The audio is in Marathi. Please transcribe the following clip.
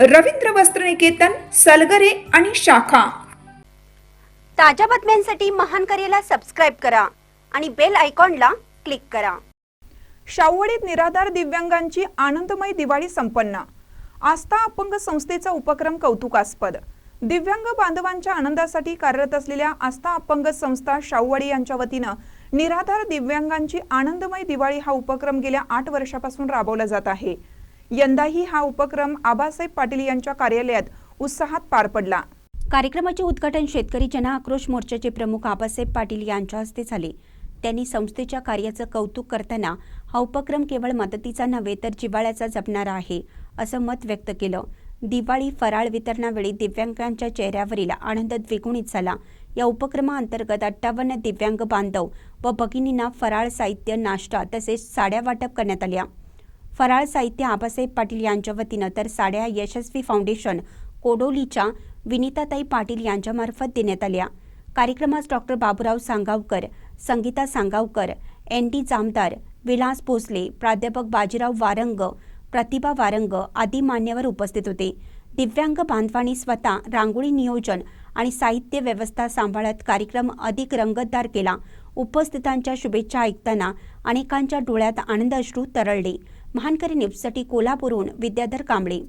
रवींद्र वस्त्रनिकेतन सलगरे आणि शाखा. ताज्या बातम्यांसाठी महान करेला सबस्क्राईब करा आणि बेल आयकॉनला क्लिक करा. शाहूवाडीत निराधार दिव्यांगांची आनंदमय दिवाळी संपन्न. आस्था अपंग संस्थेचा उपक्रम कौतुकास्पद. दिव्यांग बांधवांच्या आनंदासाठी कार्यरत असलेल्या आस्था अपंग संस्था शाहूवाडी यांच्या वतीनं निराधार दिव्यांगांची आनंदमय दिवाळी हा उपक्रम गेल्या आठ वर्षापासून राबवला जात आहे. यंदाही हा उपक्रम आबासाहेब पाटील यांच्या कार्यालयात उत्साहात पार पडला. कार्यक्रमाचे उद्घाटन शेतकरी जन आक्रोश मोर्चाचे प्रमुख आबासाहेब पाटील यांच्या हस्ते झाले. त्यांनी संस्थेच्या कार्याचं कौतुक करताना हा उपक्रम केवळ मदतीचा नव्हे तर जिव्हाळ्याचा जपणारा आहे असं मत व्यक्त केलं. दिवाळी फराळ वितरणावेळी दिव्यांगांच्या चेहऱ्यावरील आनंद द्विगुणित झाला. या उपक्रमाअंतर्गत अठ्ठावन्न दिव्यांग बांधव व भगिनींना फराळ साहित्य नाश्ता तसेच साड्या वाटप करण्यात आल्या. फराळ साहित्य आबासाहेब पाटील यांच्या वतीनं तर साड्या यशस्वी फाउंडेशन कोडोलीच्या विनिताताई पाटील यांच्यामार्फत देण्यात आल्या. कार्यक्रमास doctor Baburao Sangavkar Sangeeta Sangavkar N D Jamdar Vilas Bhosale प्राध्यापक बाजीराव वारंग प्रतिभा वारंग आदी मान्यवर उपस्थित होते. दिव्यांग बांधवांनी स्वतः रांगोळी नियोजन आणि साहित्य व्यवस्था सांभाळत कार्यक्रम अधिक रंगतदार केला. उपस्थितांच्या शुभेच्छा ऐकताना अनेकांच्या डोळ्यात आनंद अश्रू तरळले. महानकरी न्यूजसाठी कोल्हापूरहून विद्याधर कांबळे.